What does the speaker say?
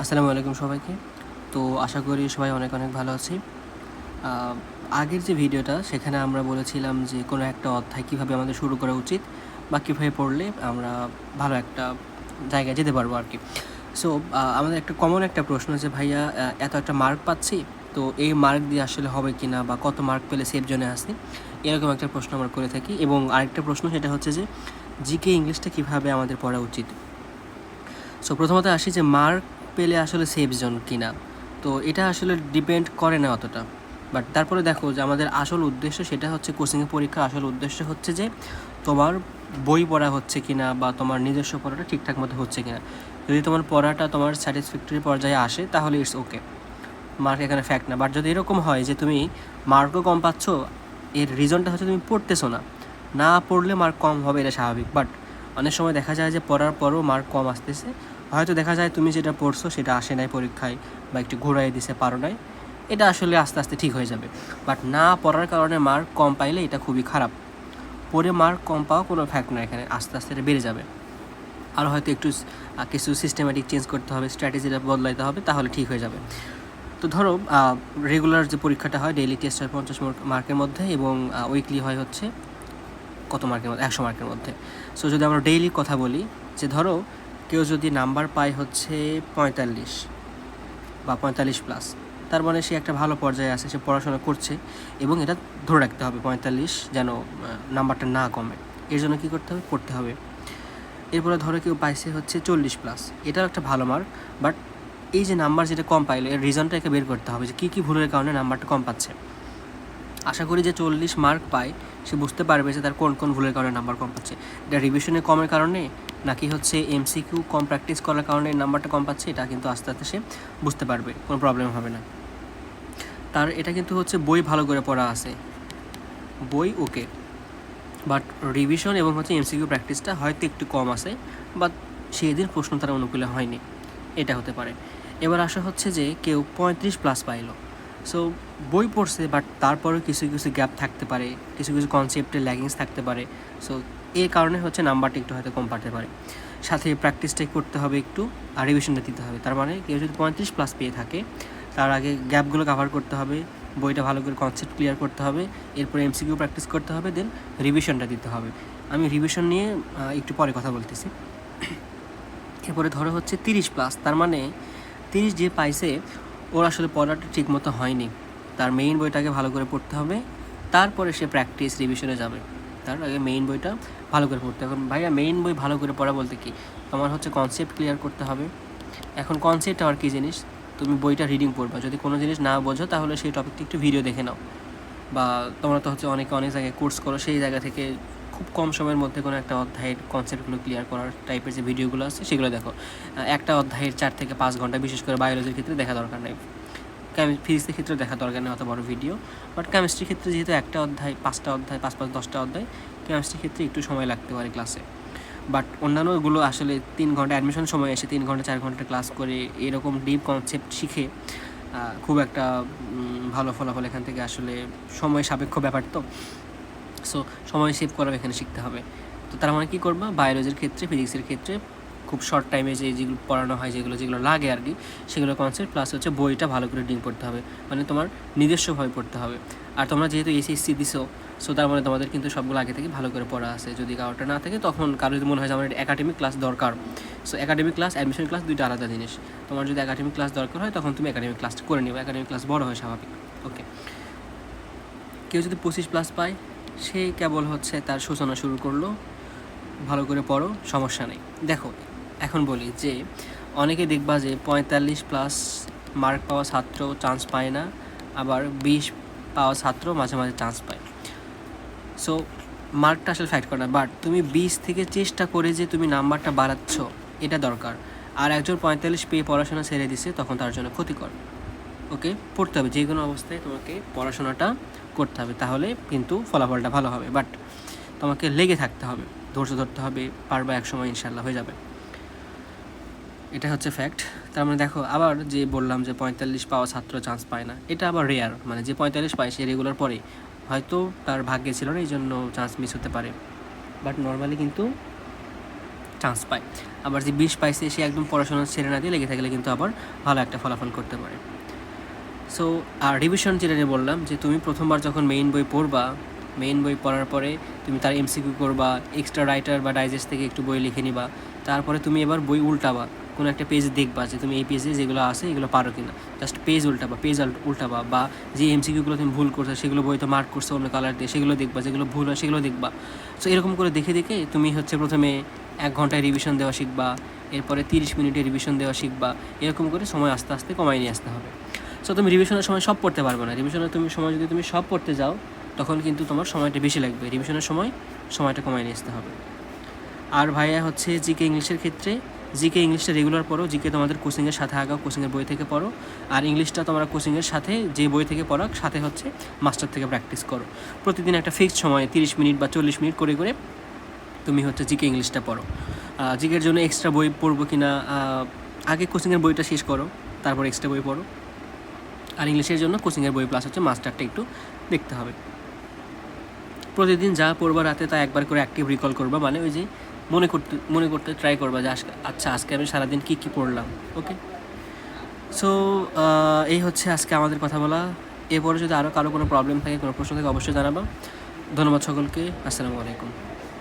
আসসালামু আলাইকুম সবাইকে। তো আশা করি সবাই অনেক অনেক ভালো আছি। আগের যে ভিডিওটা, সেখানে আমরা বলেছিলাম যে কোনো একটা অধ্যায় কীভাবে আমাদের শুরু করা উচিত, বা কীভাবে পড়লে আমরা ভালো একটা জায়গায় যেতে পারব আর কি। সো আমাদের একটা কমন একটা প্রশ্ন যে, ভাইয়া এত একটা মার্ক পাচ্ছি? তো এই মার্ক দিয়ে আসলে হবে কি না বা কত মার্ক পেলে সেফ জোনে আসি এরকম একটা প্রশ্ন আমরা করে থাকি। এবং আরেকটা প্রশ্ন, সেটা হচ্ছে যে জিকে ইংলিশটা কীভাবে আমাদের পড়া উচিত? সো প্রথমত আসি যে মার্ক পেলে আসলে সেফ জোন কিনা। তো এটা আসলে ডিপেন্ড করে না অতটা। বাট তারপরে দেখো যে আমাদের আসল উদ্দেশ্য সেটা হচ্ছে কোচিংয়ের পরীক্ষা। আসল উদ্দেশ্য হচ্ছে যে তোমার বই পড়া হচ্ছে কিনা বা তোমার নিজস্ব পড়াটা ঠিকঠাক মতো হচ্ছে কিনা। যদি তোমার পড়াটা তোমার স্যাটিসফ্যাক্টরি পর্যায়ে আসে, তাহলে ইটস ওকে মার্ক এখানে ফ্যাক্ট না। বাট যদি এরকম হয় যে তুমি মার্কও কম পাচ্ছ, এর রিজনটা হচ্ছে তুমি পড়তেছো না। না পড়লে মার্ক কম হবে, এটা স্বাভাবিক। বাট অনেক সময় দেখা যায় যে পড়ার পরও মার্ক কম আসতেছে। হয়তো দেখা যায় তুমি যেটা পড়ছো সেটা আসে নাই পরীক্ষায় বা একটু ঘোরাই দিছে, পারো নাই। এটা আসলে আস্তে আস্তে ঠিক হয়ে যাবে। বাট না পড়ার কারণে মার্ক কম পাইলে এটা খুবই খারাপ। পড়ে মার্ক কম পাওয়া কোনো ফ্যাক্ট না এখানে, আস্তে আস্তে এটা বেড়ে যাবে। আর হয়তো একটু কিছু সিস্টেম্যাটিক চেঞ্জ করতে হবে স্ট্র্যাটেজিটা বদলাইতে হবে, তাহলে ঠিক হয়ে যাবে। তো ধরো রেগুলার যে পরীক্ষাটা হয় ডেইলি টেস্ট হয় পঞ্চাশ মার্কের মধ্যে এবং উইকলি হয় হচ্ছে কত মার্কের মধ্যে, একশো মার্কের মধ্যে। সো যদি আমরা ডেইলি কথা বলি, যে ধরো কেউ যদি নাম্বার পায় হচ্ছে পঁয়তাল্লিশ বা পঁয়তাল্লিশ প্লাস তার মানে সে একটা ভালো পর্যায়ে আছে, সে পড়াশোনা করছে এবং এটা ধরে রাখতে হবে পঁয়তাল্লিশ যেন নাম্বারটা না কমে। এর জন্য কী করতে হবে? পড়তে হবে। এরপরে ধরো কেউ পাইছে হচ্ছে চল্লিশ প্লাস এটাও একটা ভালো মার্ক বাট এই যে নাম্বার যেটা কম পাইলো, এর রিজনটা একে বের করতে হবে যে কী কী ভুলের কারণে নাম্বারটা কম পাচ্ছে। আশা করি যে চল্লিশ মার্ক পায়, সে বুঝতে পারবে যে তার কোন কোন ভুলের কারণে নাম্বার কম পাচ্ছে। এটা রিভিশনে কমের কারণে, নাকি হচ্ছে এমসিকিউ কম প্র্যাকটিস করার কারণে নাম্বারটা কম পাচ্ছে, এটা কিন্তু আস্তে আস্তে সে বুঝতে পারবে, কোনো প্রবলেম হবে না। তার, এটা কিন্তু হচ্ছে বই ভালো করে পড়া আছে। বই ওকে বাট রিভিশন এবং হচ্ছে এমসিকিউ প্র্যাকটিসটা হয়তো একটু কম আছে বাট সেই দিন প্রশ্ন তার অনুকূলে হয়নি, এটা হতে পারে। এবার আসা হচ্ছে যে কেউ পঁয়ত্রিশ প্লাস পাইলো। সো বই পড়ছে বাট তারপরেও কিছু কিছু গ্যাপ থাকতে পারে, কিছু কিছু কনসেপ্টে ল্যাগিংস থাকতে পারে। সো এই কারণে হচ্ছে নাম্বারটা একটু হয়তো কম পাঠাতে পারে। সাথে প্র্যাকটিসটাই করতে হবে একটু, আর রিভিশনটা দিতে হবে। তার মানে কেউ যদি পঁয়ত্রিশ প্লাস পেয়ে থাকে, তার আগে গ্যাপগুলো কাভার করতে হবে, বইটা ভালো করে কনসেপ্ট ক্লিয়ার করতে হবে, এরপরে এমসিকিউ প্র্যাকটিস করতে হবে দেন রিভিশনটা দিতে হবে। আমি রিভিশন নিয়ে একটু পরে কথা বলতেছি। এরপরে ধরো হচ্ছে তিরিশ প্লাস তার মানে তিরিশ যে পাইছে, ওর আসলে পড়াটা ঠিক মতো হয়নি। তার মেইন বইটাকে ভালো করে পড়তে হবে। তারপরে সে প্র্যাকটিস রিভিশনে যাবে। তার আগে মেইন বইটা ভালো করে পড়তে হবে। ভাইয়া মেইন বই ভালো করে পড়া বলতে কি? তোমার হচ্ছে কনসেপ্ট ক্লিয়ার করতে হবে। এখন কনসেপ্ট আর কী জিনিস? তুমি বইটা রিডিং পড়বা। যদি কোনো জিনিস না বোঝো, তাহলে সেই টপিকটা একটু ভিডিও দেখে নাও। বা তোমরা তো হচ্ছে অনেকে অনেক জায়গায় কোর্স করো, সেই জায়গা থেকে খুব কম সময়ের মধ্যে কোনো একটা অধ্যায়ের কনসেপ্টগুলো ক্লিয়ার করার টাইপের যে ভিডিওগুলো আছে, সেগুলো দেখো। একটা অধ্যায়ের চার থেকে পাঁচ ঘণ্টা বিশেষ করে বায়োলজির ক্ষেত্রে দেখা দরকার নেই। ফিজিক্সের ক্ষেত্রে দেখা দরকার নেই, অত বড় ভিডিও বাট কেমিস্ট্রির ক্ষেত্রে যেহেতু একটা অধ্যায়, পাঁচটা অধ্যায়, পাঁচ পাঁচ দশটা অধ্যায় কেমিস্ট্রির ক্ষেত্রে একটু সময় লাগতে পারে ক্লাসে বাট অন্যান্যগুলো আসলে তিন ঘণ্টা অ্যাডমিশন সময় এসে তিন ঘণ্টা, চার ঘণ্টা ক্লাস করে এরকম ডিপ কনসেপ্ট শিখে খুব একটা ভালো ফলাফল এখান থেকে আসলে সময় সাপেক্ষ ব্যাপার তো। সো সময় সেভ করাও এখানে শিখতে হবে। তো তার মানে কী করবা? বায়োলজির ক্ষেত্রে ফিজিক্সের ক্ষেত্রে খুব শর্ট টাইমে যে যেগুলো পড়ানো হয়, যেগুলো যেগুলো লাগে আর কি, সেগুলো কনসেপ্ট প্লাস হচ্ছে বইটা ভালো করে ডিং পড়তে হবে। মানে তোমার নিজস্বভাবে পড়তে হবে। আর তোমরা যেহেতু এসএসসি দিছো সো তার মানে তোমাদের কিন্তু সবগুলো আগে থেকে ভালো করে পড়া আছে। যদি কারোটা না থাকে, তখন কারও যদি মনে হয় যে আমার একাডেমিক ক্লাস দরকার so academic class admission class দুইটা আলাদা জিনিস। তোমার যদি একাডেমিক ক্লাস দরকার হয়, তখন তুমি একাডেমিক ক্লাস করে নিবে একাডেমিক ক্লাস বড় হয় স্বাভাবিক। ওকে কেউ যদি পঁচিশ প্লাস পায়, সে কেবল হচ্ছে তার সূচনা শুরু করল, ভালো করে পড়ো, সমস্যা নেই। দেখো এখন বলি যে অনেকে দেখবা যে পঁয়তাল্লিশ প্লাস মার্ক পাওয়া ছাত্র চান্স পায় না, আবার বিশ পাওয়া ছাত্র মাঝে মাঝে চান্স পায়। সো মার্কটা আসলে ফ্যাক্ট করে না বাট তুমি বিশ থেকে চেষ্টা করে যে তুমি নাম্বারটা বাড়াচ্ছ, এটা দরকার। আর একজন পঁয়তাল্লিশ পেয়ে পড়াশোনা ছেড়ে দিছে, তখন তার জন্য ক্ষতিকর। ওকে পড়তে হবে যে কোনো অবস্থায় তোমাকে পড়াশোনাটা করতে হবে, তাহলে কিন্তু ফলাফলটা ভালো হবে। বাট তোমাকে লেগে থাকতে হবে, ধৈর্য ধরতে হবে, পারবা এক সময় ইনশাল্লাহ হয়ে যাবে। এটা হচ্ছে ফ্যাক্ট তার মানে দেখো, আবার যে বললাম যে পঁয়তাল্লিশ পাওয়া ছাত্র চান্স পায় না, এটা আবার রেয়ার মানে যে পঁয়তাল্লিশ পায় সে রেগুলার পরে হয়তো তার ভাগ্যে ছিল না এই জন্য চান্স মিস হতে পারে। বাট নর্মালি কিন্তু চান্স পায়। আবার যে বিশ পাইছে, সে একদম পড়াশোনা ছেড়ে না দিয়ে লেগে থাকলে কিন্তু আবার ভালো একটা ফলাফল করতে পারে। সো আর রিভিশন যেটা নিয়ে বললাম, যে তুমি প্রথমবার যখন মেইন বই পড়বা মেইন বই পড়ার পরে তুমি তার এমসিকিউ করবা এক্সট্রা রাইটার বা ডাইজেস্ট থেকে একটু বই লিখে নিবা, তারপরে তুমি এবার বই উল্টাবা। কোনো একটা পেজ দেখবা যে তুমি এই পেজে যেগুলো আছে এগুলো পারো কিনা। জাস্ট পেজ উল্টাবা পেজ উল্টাবা বা যে এমসিকিউগুলো তুমি ভুল করছ, সেগুলো বইতে মার্ক করছ, অন্য কালার দিয়ে সেগুলো দেখবা, যেগুলো ভুল হয় সেগুলো দেখবা। সো এরকম করে দেখে দেখে তুমি হচ্ছে প্রথমে এক ঘন্টায় রিভিশন দেওয়া শিখবা, এরপরে তিরিশ মিনিটে রিভিশন দেওয়া শিখবা, এরকম করে সময় আস্তে আস্তে কমাই নিয়ে আসতে হবে। সো তুমি রিভিশনের সময় সব পড়তে পারবে না। রিভিশনের তুমি সময় যদি তুমি সব পড়তে যাও, তখন কিন্তু তোমার সময়টা বেশি লাগবে। রিভিশনের সময় সময়টা কমাই নিয়ে আসতে হবে। আর ভাইয়া হচ্ছে জিকে ইংলিশের ক্ষেত্রে জিকে ইংলিশটা রেগুলার পড়ো জিকে তোমাদের কোচিংয়ের সাথে আগাও কোচিংয়ের বই থেকে পড়ো। আর ইংলিশটা তোমরা কোচিংয়ের সাথে, যে বই থেকে পড়ো সাথে হচ্ছে মাস্টার থেকে প্র্যাকটিস করো। প্রতিদিন একটা ফিক্সড সময়, তিরিশ মিনিট বা চল্লিশ মিনিট করে করে তুমি হচ্ছে জিকে ইংলিশটা পড়ো। জিকের জন্য এক্সট্রা বই পড়ব কি না আগে কোচিংয়ের বইটা শেষ করো, তারপর এক্সট্রা বই পড়ো। আর ইংলিশের জন্য কোচিংয়ের বই প্লাস হচ্ছে মাস্টারটা একটু দেখতে হবে। প্রতিদিন যা পড়বা রাতে তা একবার করে অ্যাক্টিভ রিকল করবা মানে ওই যে মনে করতে মনে করতে ট্রাই করবা যে আচ্ছা আজকে আমি সারাদিন কী কী পড়লাম ওকে সো এই হচ্ছে আজকে আমাদের কথা বলা। এরপরে যদি আরও কারও কোনো প্রবলেম থাকে, কোনো প্রশ্ন থাকে, অবশ্যই জানাবা। ধন্যবাদ সকলকে। আসসালামু আলাইকুম।